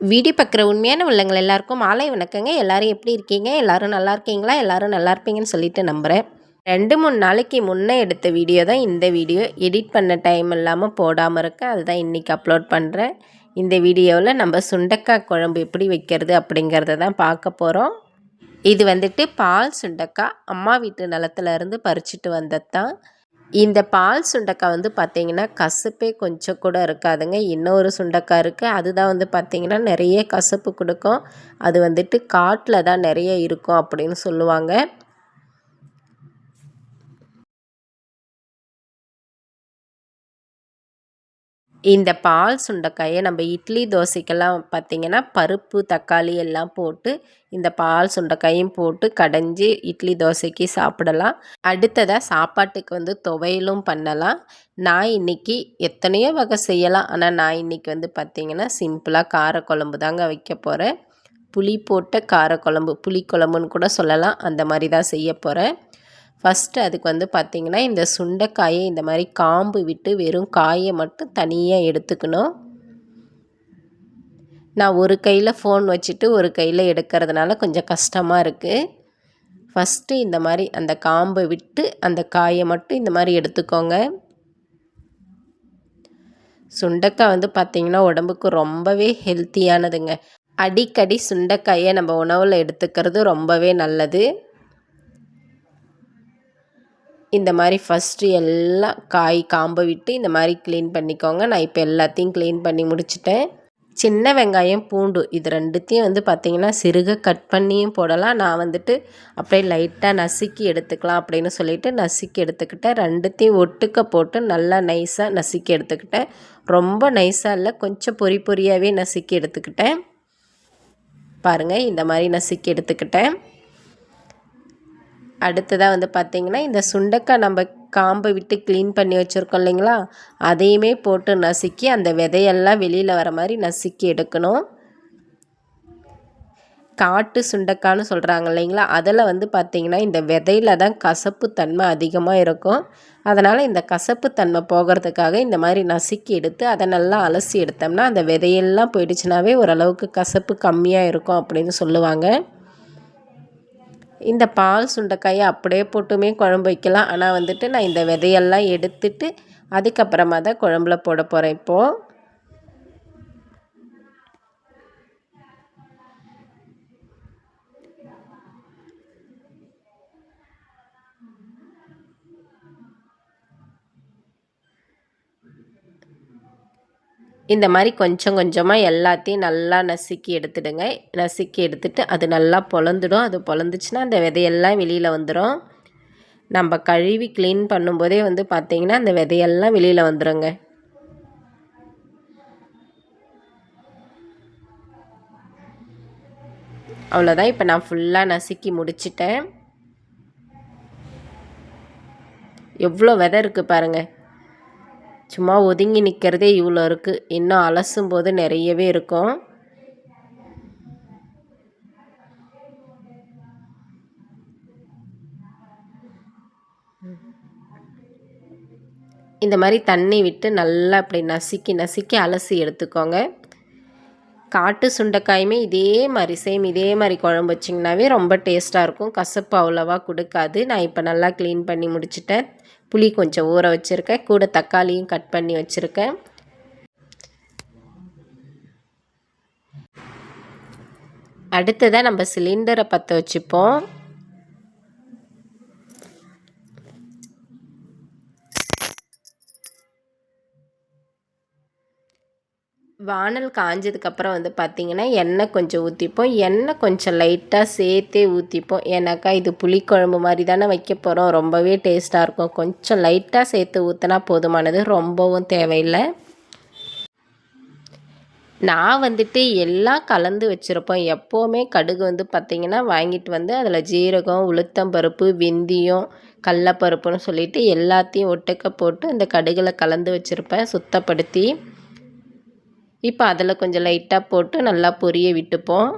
Video பார்க்குற உண்மையான உள்ளங்கள் எல்லாருக்கும் மாலை வணக்கங்க. எல்லாரும் எப்படி இருக்கீங்க? எல்லாரும் நல்லா இருக்கீங்களா? எல்லாரும் நல்லா இருப்பீங்கன்னு சொல்லிட்டு நம்புகிறேன் ரெண்டு மூணு நாளைக்கு முன்னே எடுத்த வீடியோ தான் இந்த வீடியோ. எடிட் பண்ண டைம் இல்லாமல் போடாமல் இருக்கேன் அதுதான் இன்றைக்கி அப்லோட் பண்ணுறேன் இந்த வீடியோவில் நம்ம சுண்டக்காய் குழம்பு எப்படி வைக்கிறது அப்படிங்கிறத தான் பார்க்க போகிறோம் இது வந்துட்டு பால் சுண்டக்காய். அம்மா வீட்டு நிலத்துலேருந்து பறிச்சிட்டு பறிச்சுட்டு வந்தது தான் இந்த பால் சுண்டக்காய் வந்து பார்த்திங்கன்னா கசப்பே கொஞ்சம் கூட இருக்காதுங்க. இன்னொரு சுண்டக்காய் இருக்குது அதுதான் வந்து பார்த்திங்கன்னா நிறைய கசப்பு கொடுக்கும். அது வந்துட்டு காட்டில் தான் நிறைய இருக்கும் அப்படின்னு சொல்லுவாங்க. இந்த பால் சுண்டைக்காயை நம்ம இட்லி தோசைக்கெல்லாம் பார்த்திங்கன்னா பருப்பு தக்காளி எல்லாம் போட்டு இந்த பால் சுண்டைக்காயும் போட்டு கடைஞ்சி இட்லி தோசைக்கு சாப்பிடலாம். அடுத்ததாக சாப்பாட்டுக்கு வந்து துவையலும் பண்ணலாம். நான் இன்றைக்கி எத்தனையோ வகை செய்யலாம். ஆனால் நான் இன்றைக்கி வந்து பார்த்திங்கன்னா சிம்பிளாக காரக்குழம்பு தாங்க வைக்க போகிறேன் புளி போட்ட காரக்குழம்பு புளிக்குழம்புன்னு கூட சொல்லலாம். அந்த மாதிரி தான் செய்ய போகிறேன் ஃபஸ்ட்டு அதுக்கு வந்து பார்த்திங்கன்னா இந்த சுண்டைக்காயை இந்த மாதிரி காம்பு விட்டு வெறும் காயை மட்டும் தனியாக எடுத்துக்கணும். நான் ஒரு கையில் ஃபோன் வச்சுட்டு ஒரு கையில் எடுக்கிறதுனால கொஞ்சம் கஷ்டமாக இருக்குது ஃபஸ்ட்டு இந்த மாதிரி அந்த காம்பை விட்டு அந்த காயை மட்டும் இந்த மாதிரி எடுத்துக்கோங்க. சுண்டைக்காய் வந்து பார்த்திங்கன்னா உடம்புக்கு ரொம்பவே ஹெல்த்தியானதுங்க அடிக்கடி சுண்டைக்காயை நம்ம உணவில் எடுத்துக்கிறது ரொம்பவே நல்லது. இந்த மாதிரி ஃபஸ்ட்டு எல்லாம் காய் காம்பை விட்டு இந்த மாதிரி க்ளீன் பண்ணிக்கோங்க. நான் இப்போ எல்லாத்தையும் க்ளீன் பண்ணி முடிச்சிட்டேன். சின்ன வெங்காயம் பூண்டு இது ரெண்டுத்தையும் வந்து பார்த்திங்கன்னா சிறுக கட் பண்ணியும் போடலாம். நான் வந்துட்டு அப்படியே லைட்டாக நசுக்கி எடுத்துக்கலாம் அப்படின்னு சொல்லிட்டு நசுக்கி எடுத்துக்கிட்டேன். ரெண்டுத்தையும் ஒட்டுக்க போட்டு நல்லா நைஸாக நசுக்கி எடுத்துக்கிட்டேன். ரொம்ப நைஸாக இல்லை கொஞ்சம் பொறி பொறியாகவே நசுக்கி எடுத்துக்கிட்டேன். பாருங்கள் இந்த மாதிரி நசுக்கி எடுத்துக்கிட்டேன். அடுத்ததாக வந்து பார்த்திங்கன்னா இந்த சுண்டக்காய் நம்ம காம்பை விட்டு க்ளீன் பண்ணி வச்சுருக்கோம் இல்லைங்களா? அதையுமே போட்டு நசுக்கி அந்த விதையெல்லாம் வெளியில் வர மாதிரி நசுக்கி எடுக்கணும். காட்டு சுண்டக்கான்னு சொல்கிறாங்க இல்லைங்களா? அதில் வந்து பார்த்திங்கன்னா இந்த விதையில தான் கசப்பு தன்மை அதிகமாக இருக்கும். அதனால் இந்த கசப்பு தன்மை போகிறதுக்காக இந்த மாதிரி நசுக்கி எடுத்து அதை நல்லா அலசி எடுத்தோம்னா அந்த விதையெல்லாம் போயிடுச்சுனாவே ஓரளவுக்கு கசப்பு கம்மியாக இருக்கும் அப்படின்னு சொல்லுவாங்க. இந்த பால் சுண்டைக்காயை அப்படியே போட்டுமே குழம்பு வைக்கலாம். ஆனால் வந்துட்டு நான் இந்த விதையெல்லாம் எடுத்துட்டு அதுக்கப்புறமா தான் குழம்புல போட போகிறேன் இப்போது இந்த மாதிரி கொஞ்சம் கொஞ்சமாக எல்லாத்தையும் நல்லா நசுக்கி எடுத்துடுங்க. நசுக்கி எடுத்துட்டு அது நல்லா பொழந்துடும் அது பொழந்துச்சுன்னா அந்த விதையெல்லாம் வெளியில் வந்துடும் நம்ம கழுவி க்ளீன் பண்ணும்போதே வந்து பார்த்திங்கன்னா அந்த விதையெல்லாம் வெளியில் வந்துடுங்க அவ்வளோதான் இப்போ நான் ஃபுல்லாக நசுக்கி முடிச்சிட்டேன். எவ்வளோ விதை இருக்குது பாருங்கள் சும்மா ஒதுங்கி நிற்கிறதே இவ்வளோ இருக்குது இன்னும் அலசும் போது நிறையவே இருக்கும். இந்த மாதிரி தண்ணி விட்டு நல்லா அப்படி நசுக்கி நசுக்கி அலசி எடுத்துக்கோங்க. காட்டு சுண்டைக்காயுமே இதே மாதிரி சேம் இதே மாதிரி குழம்பு வச்சிங்கனாவே ரொம்ப டேஸ்ட்டாக இருக்கும். கசப்பு அவ்வளோவா கொடுக்காது. நான் இப்போ நல்லா க்ளீன் பண்ணி முடிச்சிட்டேன். புளி கொஞ்சம் ஊற வச்சுருக்கேன். கூட தக்காளியும் கட் பண்ணி வச்சுருக்கேன். அடுத்ததாக நம்ம சிலிண்டரை பற்ற வச்சுப்போம். வானல் காஞ்சதுக்கப்புறம் வந்து பார்த்திங்கன்னா எண்ணெய் கொஞ்சம் ஊற்றிப்போம் எண்ணெய் கொஞ்சம் லைட்டாக சேர்த்தே ஊற்றிப்போம் ஏன்னாக்கா இது புளிக்குழம்பு மாதிரி தானே வைக்க போகிறோம் ரொம்பவே டேஸ்ட்டாக இருக்கும். கொஞ்சம் லைட்டாக சேர்த்து ஊற்றினா போதுமானது. ரொம்பவும் தேவையில்லை. நான் வந்துட்டு எல்லாம் கலந்து வச்சுருப்போம். எப்போவுமே கடுகு வந்து பார்த்திங்கன்னா வாங்கிட்டு வந்து அதில் ஜீரகம் உளுத்தம்பருப்பு வெந்தியம் கடலப்பருப்புன்னு சொல்லிட்டு எல்லாத்தையும் ஒட்டுக்க போட்டு அந்த கடுகில் கலந்து வச்சுருப்பேன். சுத்தப்படுத்தி இப்போ அதில் கொஞ்சம் லைட்டாக போட்டு நல்லா பொரிய விட்டுப்போம்.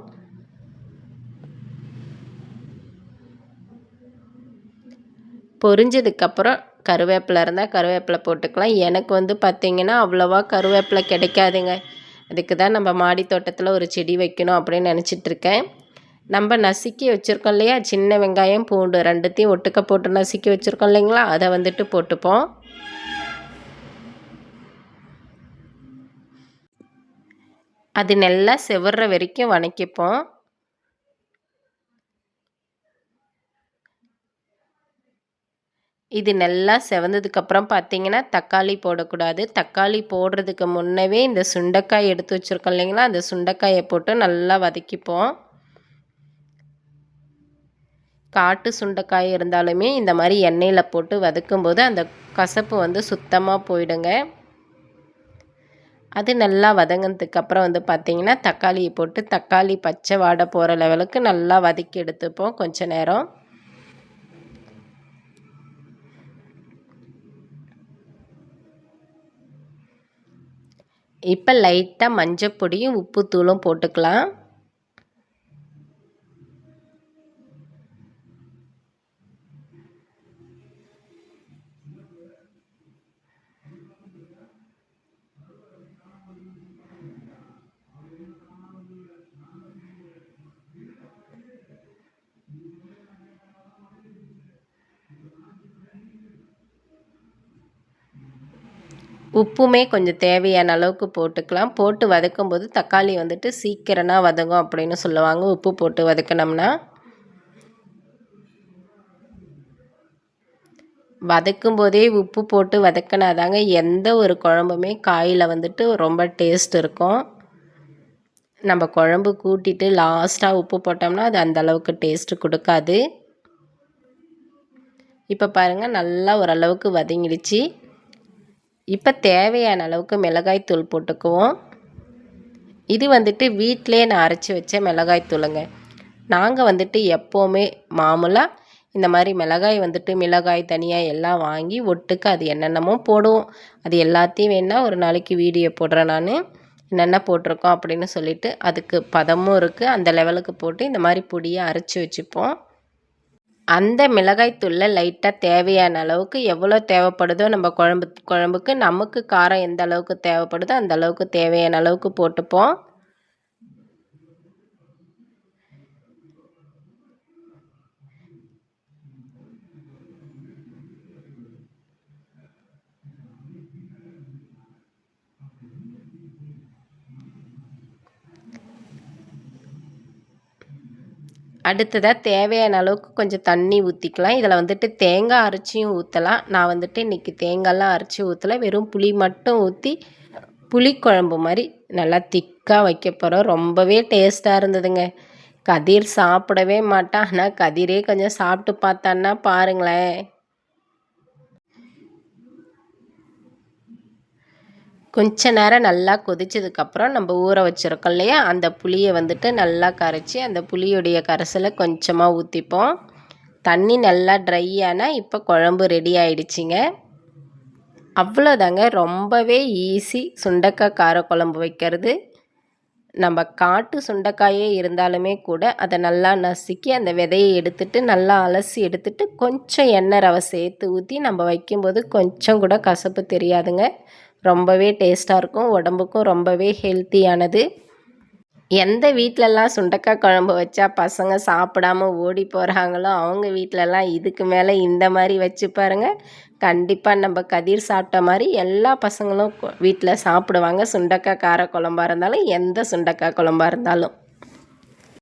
பொரிஞ்சதுக்கப்புறம் கருவேப்பிலை இருந்தால் கருவேப்பிலை போட்டுக்கலாம். எனக்கு வந்து பார்த்திங்கன்னா அவ்வளோவா கருவேப்பிலை கிடைக்காதுங்க. அதுக்கு தான் நம்ம மாடி தோட்டத்தில் ஒரு செடி வைக்கணும் அப்படின்னு நினச்சிட்ருக்கேன் நம்ம நசுக்கி வச்சுருக்கோம் இல்லையா? சின்ன வெங்காயம் பூண்டு ரெண்டுத்தையும் ஒட்டுக்க போட்டு நசுக்கி வச்சுருக்கோம் இல்லைங்களா? அதை வந்துட்டு போட்டுப்போம். அது நல்லா செவர்ற வரைக்கும் வணக்கிப்போம். இது நல்லா செவந்ததுக்கப்புறம் பார்த்தீங்கன்னா தக்காளி போடக்கூடாது. தக்காளி போடுறதுக்கு முன்னவே இந்த சுண்டைக்காய் எடுத்து வச்சுருக்கோம் இல்லைங்களா? அந்த சுண்டைக்காயை போட்டு நல்லா வதக்கிப்போம். காட்டு சுண்டைக்காய் இருந்தாலுமே இந்த மாதிரி எண்ணெயில் போட்டு வதக்கும்போது அந்த கசப்பு வந்து சுத்தமாக போயிடுங்க. அது நல்லா வதங்கினதுக்கு அப்புறம் வந்து பார்த்திங்கன்னா தக்காளியை போட்டு தக்காளி பச்சை வாடை போகிற லெவலுக்கு நல்லா வதக்கி எடுத்துப்போம் கொஞ்ச நேரம். இப்போ லைட்டாக மஞ்சள் பொடியும் உப்புத்தூளும் போட்டுக்கலாம். உப்புமே கொஞ்சம் தேவையான அளவுக்கு போட்டுக்கலாம். போட்டு வதக்கும்போது தக்காளி வந்துட்டு சீக்கிரமாக வதங்கும் அப்படின்னு சொல்லுவாங்க. உப்பு போட்டு வதக்கினோம்னா வதக்கும் போதே உப்பு போட்டு வதக்கினாதாங்க எந்த ஒரு குழம்புமே காயில் வந்துட்டு ரொம்ப டேஸ்ட் இருக்கும். நம்ம குழம்பு கூட்டிட்டு லாஸ்ட்டாக உப்பு போட்டோம்னா அது அந்த அளவுக்கு டேஸ்ட்டு கொடுக்காது. இப்போ பாருங்கள் நல்லா ஓரளவுக்கு வதங்கிடுச்சு. இப்போ தேவையான அளவுக்கு மிளகாய் தூள் போட்டுக்குவோம். இது வந்துட்டு வீட்டிலே நான் அரைச்சி வச்ச மிளகாய் தூளுங்க. நாங்கள் வந்துட்டு எப்போவுமே மாமூலாக இந்த மாதிரி மிளகாய் வந்துட்டு மிளகாய் தனியாக எல்லாம் வாங்கி ஒட்டுக்கு அது என்னென்னமோ போடுவோம். அது எல்லாத்தையும் வேணால் ஒரு நாளைக்கு வீடியோ போடுறேன் நான். என்னென்ன போட்டிருக்கோம் அப்படின்னு சொல்லிட்டு அதுக்கு பதமும் இருக்குது அந்த லெவலுக்கு போட்டு இந்த மாதிரி பொடியை அரைச்சி வச்சுப்போம். அந்த மிளகாய்த்தூளில் லைட்டாக தேவையான அளவுக்கு எவ்வளோ தேவைப்படுதோ நம்ம குழம்பு குழம்புக்கு நமக்கு காரம் எந்த அளவுக்கு தேவைப்படுதோ அந்த அளவுக்கு தேவையான அளவுக்கு போட்டுப்போம். அடுத்ததாக தேவையான அளவுக்கு கொஞ்சம் தண்ணி ஊற்றிக்கலாம் இதில் வந்துட்டு தேங்காய் அரைச்சியும் ஊற்றலாம் நான் வந்துட்டு இன்றைக்கி தேங்காய்லாம் அரைச்சி ஊற்றலை வெறும் புளி மட்டும் ஊற்றி புளிக்குழம்பு மாதிரி நல்லா திக்காக வைக்க போகிறோம் ரொம்பவே டேஸ்ட்டாக இருந்ததுங்க. கதிர் சாப்பிடவே மாட்டான். ஆனால் கதிரே கொஞ்சம் சாப்பிட்டு பார்த்தான்னா பாருங்களேன். கொஞ்ச நேரம் நல்லா கொதிச்சதுக்கப்புறம் நம்ம ஊற வச்சுருக்கோம் இல்லையா? அந்த புளியை வந்துட்டு நல்லா கரைச்சி அந்த புளியுடைய கரைசலை கொஞ்சமாக ஊற்றிப்போம் தண்ணி நல்லா ட்ரை ஆனால் இப்போ குழம்பு ரெடி ஆயிடுச்சிங்க. அவ்வளோதாங்க ரொம்பவே ஈஸி சுண்டக்காய் காரக்குழம்பு வைக்கிறது. நம்ம காட்டு சுண்டைக்காயே இருந்தாலுமே கூட அதை நல்லா நசுக்கி அந்த விதையை எடுத்துட்டு நல்லா அலசி எடுத்துட்டு கொஞ்சம் எண்ணெய் ரவை சேர்த்து ஊற்றி நம்ம வைக்கும்போது கொஞ்சம் கூட கசப்பு தெரியாதுங்க. ரொம்பவே டேஸ்ட்டாக இருக்கும். உடம்புக்கும் ரொம்பவே ஹெல்த்தியானது. எந்த வீட்டிலலாம் சுண்டக்காய் குழம்பு வச்சா பசங்க சாப்பிடாம ஓடி போகிறாங்களோ அவங்க வீட்டிலலாம் இதுக்கு மேலே இந்த மாதிரி வச்சு பாருங்கள் கண்டிப்பாக நம்ம கதிர் சாப்பிட்ட மாதிரி எல்லா பசங்களும் வீட்டில் சாப்பிடுவாங்க. சுண்டக்காய் கார குழம்பாக இருந்தாலும் எந்த சுண்டக்காய் குழம்பாக இருந்தாலும்.